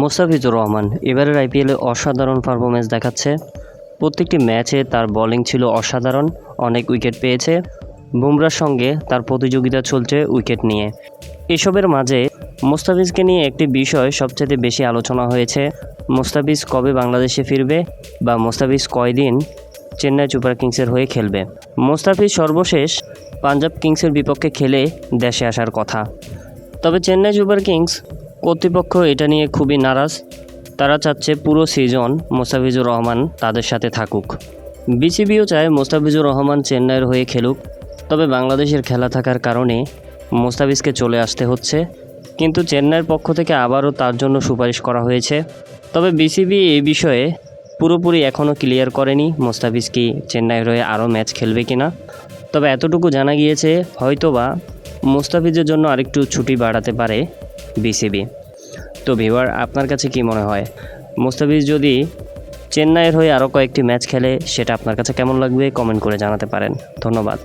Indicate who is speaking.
Speaker 1: মোস্তাফিজুর রহমান, এবারের আইপিএলে অসাধারণ পারফরমেন্স দেখাচ্ছে। প্রত্যেকটি ম্যাচে তার বোলিং ছিল অসাধারণ, অনেক উইকেট পেয়েছে। বুমরার সঙ্গে তার প্রতিযোগিতা চলছে উইকেট নিয়ে। এসবের মাঝে মোস্তাফিজকে নিয়ে একটি বিষয় সবচেয়ে বেশি আলোচনা হয়েছে। মোস্তাফিজ কবে বাংলাদেশে ফিরবে বা মোস্তাফিজ কয়দিন চেন্নাই সুপার কিংসের হয়ে খেলবে? মোস্তাফিজ সর্বশেষ পাঞ্জাব কিংসের বিপক্ষে খেলে দেশে আসার কথা। তবে চেন্নাই সুপার কিংস কর্তৃপক্ষ এটা নিয়ে খুবই নারাজ। তারা চাচ্ছে পুরো সিজন মোস্তাফিজুর রহমান তাদের সাথে থাকুক। বিসিবিও চায় মোস্তাফিজুর রহমান চেন্নাইয়ের হয়ে খেলুক। তবে বাংলাদেশের খেলা থাকার কারণে মোস্তাফিজকে চলে আসতে হচ্ছে। কিন্তু চেন্নাইয়ের পক্ষ থেকে আবারও তার জন্য সুপারিশ করা হয়েছে। তবে বিসিবি এই বিষয়ে পুরোপুরি এখনও ক্লিয়ার করেনি মোস্তাফিজ কি চেন্নাইয়ের হয়ে আরও ম্যাচ খেলবে কিনা। তবে এতটুকু জানা গিয়েছে হয়তোবা মুস্তাফিজের জন্য আরেকটু ছুটি বাড়াতে পারে বিসিবি। তো ভিভার আপনার কাছে কি মনে হয়? মুস্তাফিজ যদি চেন্নাইয়ের হয়ে আরও কয়েকটি ম্যাচ খেলে, সেটা আপনার কাছে কেমন লাগবে? কমেন্ট করে জানাতে পারেন। ধন্যবাদ।